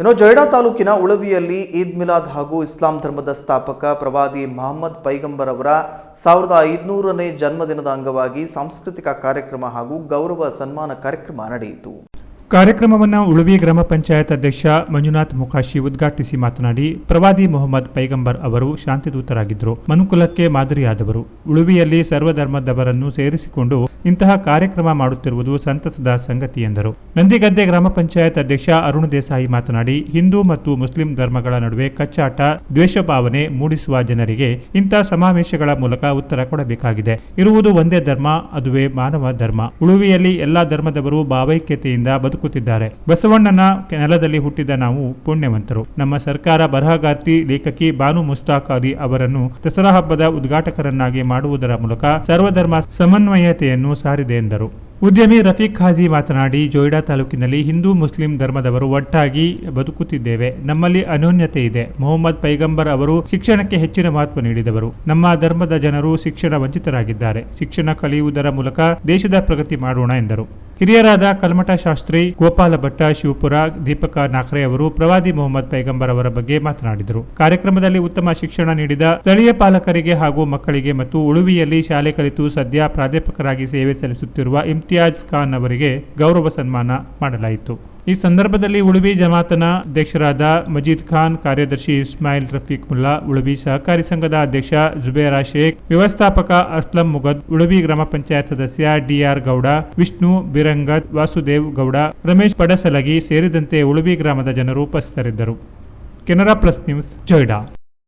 ಇನ್ನು ಜೊಯ್ಡಾ ತಾಲೂಕಿನ ಉಳವಿಯಲ್ಲಿ ಈದ್ ಮಿಲಾದ್ ಹಾಗೂ ಇಸ್ಲಾಂ ಧರ್ಮದ ಸ್ಥಾಪಕ ಪ್ರವಾದಿ ಮಹಮ್ಮದ್ ಪೈಗಂಬರ್ ಅವರ ಸಾವಿರದ ಐದುನೂರನೇ ಜನ್ಮದಿನದ ಅಂಗವಾಗಿ ಸಾಂಸ್ಕೃತಿಕ ಕಾರ್ಯಕ್ರಮ ಹಾಗೂ ಗೌರವ ಸನ್ಮಾನ ಕಾರ್ಯಕ್ರಮ ನಡೆಯಿತು. ಕಾರ್ಯಕ್ರಮವನ್ನು ಉಳುವಿ ಗ್ರಾಮ ಪಂಚಾಯತ್ ಅಧ್ಯಕ್ಷ ಮಂಜುನಾಥ್ ಮುಖಾಶಿ ಉದ್ಘಾಟಿಸಿ ಮಾತನಾಡಿ, ಪ್ರವಾದಿ ಮೊಹಮ್ಮದ್ ಪೈಗಂಬರ್ ಅವರು ಶಾಂತಿದೂತರಾಗಿದ್ದರು. ಮನುಕುಲಕ್ಕೆ ಮಾದರಿಯಾದವರು. ಉಳುವಿಯಲ್ಲಿ ಸರ್ವಧರ್ಮದವರನ್ನು ಸೇರಿಸಿಕೊಂಡು ಇಂತಹ ಕಾರ್ಯಕ್ರಮ ಮಾಡುತ್ತಿರುವುದು ಸಂತಸದ ಸಂಗತಿ ಎಂದರು. ನಂದಿಗದ್ದೆ ಗ್ರಾಮ ಪಂಚಾಯತ್ ಅಧ್ಯಕ್ಷ ಅರುಣ್ ದೇಸಾಯಿ ಮಾತನಾಡಿ, ಹಿಂದೂ ಮತ್ತು ಮುಸ್ಲಿಂ ಧರ್ಮಗಳ ನಡುವೆ ಕಚ್ಚಾಟ ದ್ವೇಷ ಭಾವನೆ ಮೂಡಿಸುವ ಜನರಿಗೆ ಇಂತಹ ಸಮಾವೇಶಗಳ ಮೂಲಕ ಉತ್ತರ ಕೊಡಬೇಕಾಗಿದೆ. ಇರುವುದು ಒಂದೇ ಧರ್ಮ, ಅದುವೇ ಮಾನವ ಧರ್ಮ. ಉಳುವಿಯಲ್ಲಿ ಎಲ್ಲಾ ಧರ್ಮದವರು ಭಾವೈಕ್ಯತೆಯಿಂದ ಬದುಕುತ್ತಿದ್ದಾರೆ ಬಸವಣ್ಣನ ನೆಲದಲ್ಲಿ ಹುಟ್ಟಿದ ನಾವು ಪುಣ್ಯವಂತರು. ನಮ್ಮ ಸರ್ಕಾರ ಬರಹಗಾರ್ತಿ ಲೇಖಕಿ ಬಾನು ಮುಸ್ತಾಕ್ ಅಲಿ ಅವರನ್ನು ದಸರಾ ಹಬ್ಬದ ಉದ್ಘಾಟಕರನ್ನಾಗಿ ಮಾಡುವುದರ ಮೂಲಕ ಸರ್ವಧರ್ಮ ಸಮನ್ವಯತೆಯನ್ನು ಸಾರಿದೆ ಎಂದರು. ಉದ್ಯಮಿ ರಫೀಕ್ ಖಾಜಿ ಮಾತನಾಡಿ, ಜೋಯ್ಡಾ ತಾಲೂಕಿನಲ್ಲಿ ಹಿಂದೂ ಮುಸ್ಲಿಂ ಧರ್ಮದವರು ಒಟ್ಟಾಗಿ ಬದುಕುತ್ತಿದ್ದೇವೆ. ನಮ್ಮಲ್ಲಿ ಅನ್ಯೋನ್ಯತೆ ಇದೆ. ಮೊಹಮ್ಮದ್ ಪೈಗಂಬರ್ ಅವರು ಶಿಕ್ಷಣಕ್ಕೆ ಹೆಚ್ಚಿನ ಮಹತ್ವ ನೀಡಿದವರು. ನಮ್ಮ ಧರ್ಮದ ಜನರು ಶಿಕ್ಷಣ ವಂಚಿತರಾಗಿದ್ದಾರೆ. ಶಿಕ್ಷಣ ಕಲಿಯುವುದರ ಮೂಲಕ ದೇಶದ ಪ್ರಗತಿ ಮಾಡೋಣ ಎಂದರು. ಹಿರಿಯರಾದ ಕಲ್ಮಠ ಶಾಸ್ತ್ರಿ ಗೋಪಾಲ ಭಟ್ಟ, ಶಿವಪುರ ದೀಪಕ ನಾಕ್ರೆ ಅವರು ಪ್ರವಾದಿ ಮೊಹಮ್ಮದ್ ಪೈಗಂಬರ್ ಅವರ ಬಗ್ಗೆ ಮಾತನಾಡಿದರು. ಕಾರ್ಯಕ್ರಮದಲ್ಲಿ ಉತ್ತಮ ಶಿಕ್ಷಣ ನೀಡಿದ ಸ್ಥಳೀಯ ಪಾಲಕರಿಗೆ ಹಾಗೂ ಮಕ್ಕಳಿಗೆ ಮತ್ತು ಉಳುವಿಯಲ್ಲಿ ಶಾಲೆ ಕಲಿತು ಸದ್ಯ ಪ್ರಾಧ್ಯಾಪಕರಾಗಿ ಸೇವೆ ಸಲ್ಲಿಸುತ್ತಿರುವ ಇಮ್ತಿಯಾಜ್ ಖಾನ್ ಅವರಿಗೆ ಗೌರವ ಸನ್ಮಾನ ಮಾಡಲಾಯಿತು. ಈ ಸಂದರ್ಭದಲ್ಲಿ ಉಳುಬಿ ಜಮಾತನ ಅಧ್ಯಕ್ಷರಾದ ಮಜೀದ್ ಖಾನ್, ಕಾರ್ಯದರ್ಶಿ ಇಸ್ಮಾಯಿಲ್ ರಫೀಕ್ ಮುಲ್ಲಾ ಉಳುಬಿ ಸಹಕಾರಿ ಸಂಘದ ಅಧ್ಯಕ್ಷ ಜುಬೇರಾ ಶೇಖ್, ವ್ಯವಸ್ಥಾಪಕ ಅಸ್ಲಂ ಮುಗದ್ ಉಳುಬಿ ಗ್ರಾಮ ಪಂಚಾಯತ್ ಸದಸ್ಯ ಡಿಆರ್ ಗೌಡ, ವಿಷ್ಣು ಬಿರಂಗದ್, ವಾಸುದೇವ್ ಗೌಡ, ರಮೇಶ್ ಪಡಸಲಗಿ ಸೇರಿದಂತೆ ಉಳುಬಿ ಗ್ರಾಮದ ಜನರು ಉಪಸ್ಥಿತರಿದ್ದರು. Canara plus news, Joida.